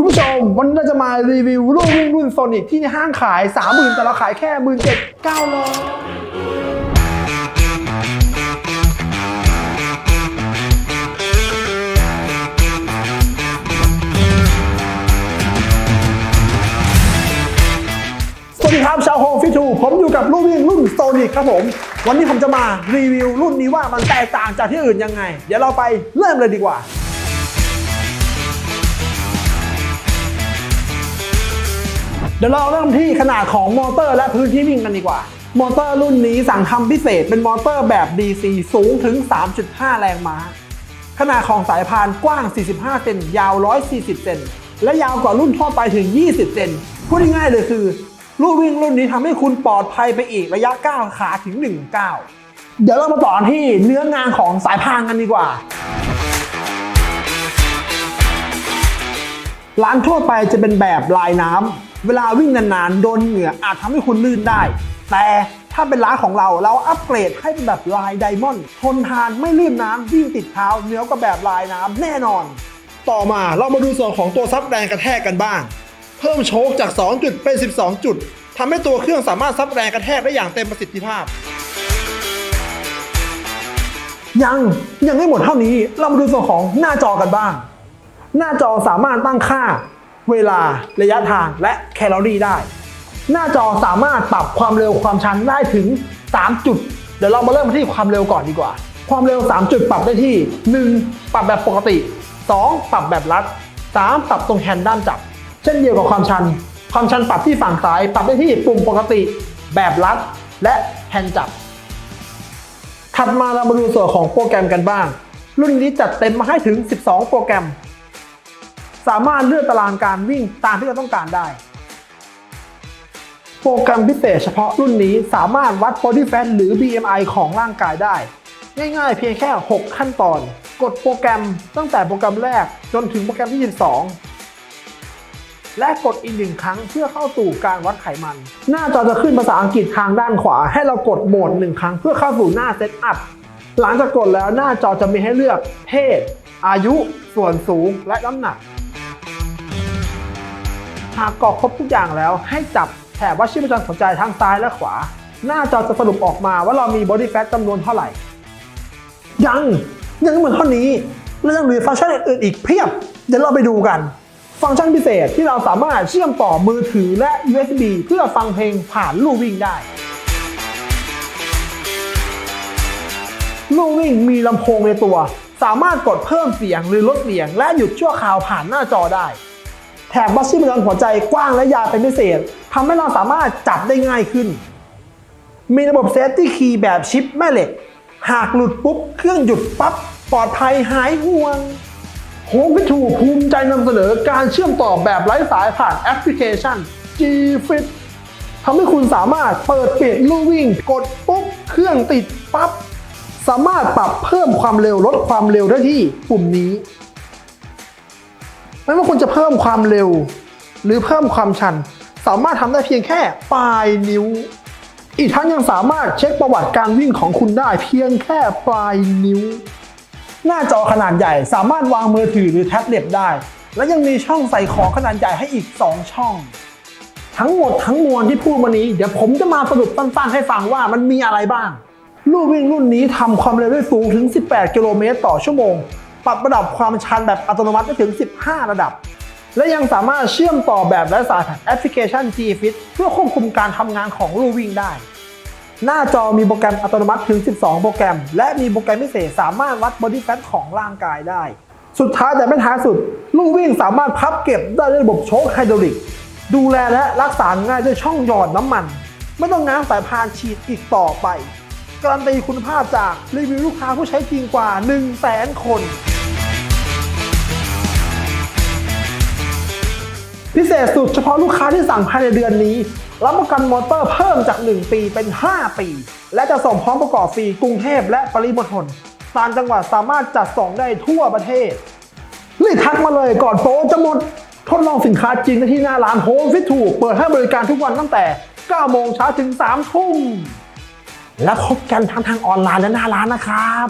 คุณผู้ชมวันนี้เราจะมารีวิวรุ่นวิ่งรุ่นโซนิกที่ในห้างขาย 30,000 แต่เราขายแค่ 17,900สวัสดีครับชาวโฮมฟิทูผมอยู่กับรุ่นวิ่งรุ่นโซนิกครับผม วันนี้ผมจะมารีวิวรุ่นนี้ว่ามันแตกต่างจากที่อื่นยังไง เดี๋ยวเราไปเริ่มเลยดีกว่า เดี๋ยวเราเริ่มที่ขนาดของมอเตอร์และพื้นที่วิ่งกันดีกว่า มอเตอร์รุ่นนี้สั่งทำพิเศษเป็นมอเตอร์แบบ DC สูงถึง 3.5 แรงม้า ขนาดของสายพานกว้าง 45 เซนยาว 140 เซนและยาวกว่ารุ่นทั่วไปถึง 20 เซนพูดง่ายๆเลยคือรุ่นวิ่งรุ่นนี้ทำให้คุณปลอดภัยไปอีกระยะก้าวขาถึง1ก้าวเดี๋ยวเรามาต่อที่เนื้องานของสายพานกันดีกว่าร้านทั่วไปจะเป็นแบบลายน้ำ เวลาวิ่งนานๆ โดนเหงื่ออาจทำให้คุณลื่นได้ แต่ถ้าเป็นร้านของเราเราอัปเกรดให้เป็นแบบลายไดมอนด์ทนทานไม่ลื่นน้ำวิ่งติดเท้าเหนือกว่าแบบลายน้ำแน่นอน ต่อมาเรามาดูส่วนของตัวซับแรงกระแทกกันบ้าง เพิ่มโชคจาก 2 จุดเป็น 12 จุดทำให้ตัวเครื่องสามารถซับแรงกระแทกได้อย่างเต็มประสิทธิภาพยังยังไม่หมดเท่านี้เรามาดูส่วนของหน้าจอกันบ้าง หน้าจอสามารถตั้งค่า เวลาระยะทางและแคลอรี่ได้ หน้าจอสามารถปรับความเร็วความชันได้ถึง 3 จุด เดี๋ยวเรามาเริ่มที่ความเร็วก่อนดีกว่า ความเร็ว 3 จุดปรับได้ที่ 1. ปรับแบบปกติ 2. ปรับแบบลัด 3. ปรับตรงแฮนด์ด้านจับ เช่นเดียวกับความชัน ความชันปรับที่ฝั่งซ้าย ปรับได้ที่ปุ่มปกติ แบบลัด และแฮนด์จับ ถัดมาเรามาดูส่วนของโปรแกรมกันบ้าง รุ่นนี้จัดเต็มมาให้ถึง 12 โปรแกรม สามารถเลื่อนตารางการวิ่งตามที่เราต้องการได้ โปรแกรมพิเศษเฉพาะรุ่นนี้สามารถวัด body fat หรือ BMI ของร่างกายได้ ง่ายๆ เพียงแค่ 6 ขั้นตอน กดโปรแกรมตั้งแต่โปรแกรมแรกจนถึงโปรแกรมที่ 22 และกดอีกหนึ่งครั้งเพื่อเข้าสู่การวัดไขมัน หน้าจอจะขึ้นภาษาอังกฤษทางด้านขวา ให้เรากดโหมดหนึ่งครั้งเพื่อเข้าสู่หน้าเซตอัพหลังจากกดแล้วหน้าจอจะมีให้เลือกเพศอายุ ส่วนสูงและน้ำหนัก หากกรอกครบทุกอย่างแล้วให้จับแถบวัดชีพจรหัวใจทางซ้ายและขวา หน้าจอจะสรุปออกมาว่าเรามี body fat จำนวนเท่าไหร่ ยัง ยังไม่เหมือนเท่านี้เรายังมีฟังก์ชันอื่นๆอีกเพียบ เดี๋ยวเราไปดูกัน ฟังก์ชันพิเศษที่เราสามารถเชื่อมต่อมือถือและ USB เพื่อฟังเพลงผ่านลู่วิ่งได้ลู่วิ่งมีลำโพงในตัว สามารถกดเพิ่มเสียงหรือลดเสียง และหยุดชั่วคราวผ่านหน้าจอได้ แถบวัดชีพจรหัวใจกว้างและยาวเป็นพิเศษทำให้เราสามารถจับได้ง่ายขึ้น มีระบบเซฟตี้คีย์แบบชิปแม่เหล็ก หากหลุดปุ๊บ เครื่องหยุดปั๊บ ปลอดภัยหายห่วงโฮมพิทูภูมิใจนำเสนอการเชื่อมต่อแบบไร้สายผ่านแอปพลิเคชัน G Fit ทำให้คุณสามารถเปิดปิดลู่วิ่ง กดปุ๊บ เครื่องติดปั๊บ สามารถปรับเพิ่มความเร็วลดความเร็วได้ที่ปุ่มนี้ ไม่ว่าคุณจะเพิ่มความเร็ว หรือเพิ่มความชัน สามารถทำได้เพียงแค่ปลายนิ้ว อีกทั้งยังสามารถเช็คประวัติการวิ่งของคุณได้เพียงแค่ปลายนิ้ว หน้าจอขนาดใหญ่สามารถวางมือถือหรือแท็บเล็ตได้ และยังมีช่องใส่ของขนาดใหญ่ให้อีก 2 ช่องทั้งหมดทั้งมวลที่พูดมานี้ เดี๋ยวผมจะมาสรุปสั้นๆให้ฟังว่ามันมีอะไรบ้าง ลู่วิ่งรุ่นนี้ทำความเร็วได้สูงถึง 18 กิโลเมตรต่อชั่วโมง ปรับระดับความชันแบบอัตโนมัติได้ถึง 15 ระดับ และยังสามารถเชื่อมต่อแบบไร้สายผ่านแอปพลิเคชัน G Fit เพื่อควบคุมการทำงานของลู่วิ่งได้ หน้าจอมีโปรแกรมอัตโนมัติถึง 12 โปรแกรม และมีโปรแกรมพิเศษสามารถวัด body fat ของร่างกายได้ สุดท้ายแต่ไม่ท้ายสุด ลู่วิ่งสามารถพับเก็บได้ด้วยระบบโชคไฮดรอลิก ดูแลและรักษาง่ายด้วยช่องหยอดน้ำมัน ไม่ต้องง้างสายพานฉีดอีกต่อไปการันตีคุณภาพจากรีวิวลูกค้าผู้ใช้จริงกว่า 1 0 0 0 0แสนคน พิเศษสุดเฉพาะลูกค้าที่สั่งภายในเดือนนี้ รับประกันมอเตอร์เพิ่มจาก 1 ปีเป็น 5 ปี และจะส่งพร้อมประกอบฟรีกรุงเทพและปริมณฑลต่างจังหวัดสามารถจัดส่งได้ทั่วประเทศรีบทักมาเลยก่อนโปรจะหมด ทดลองสินค้าจริงได้ที่หน้าร้านโฮมฟิตถูกเปิดให้บริการทุกวันตั้งแต่ 9 โมงเช้าถึง 3 ทุ่มและพบกันทั้งทางออนไลน์และหน้าร้านนะครับ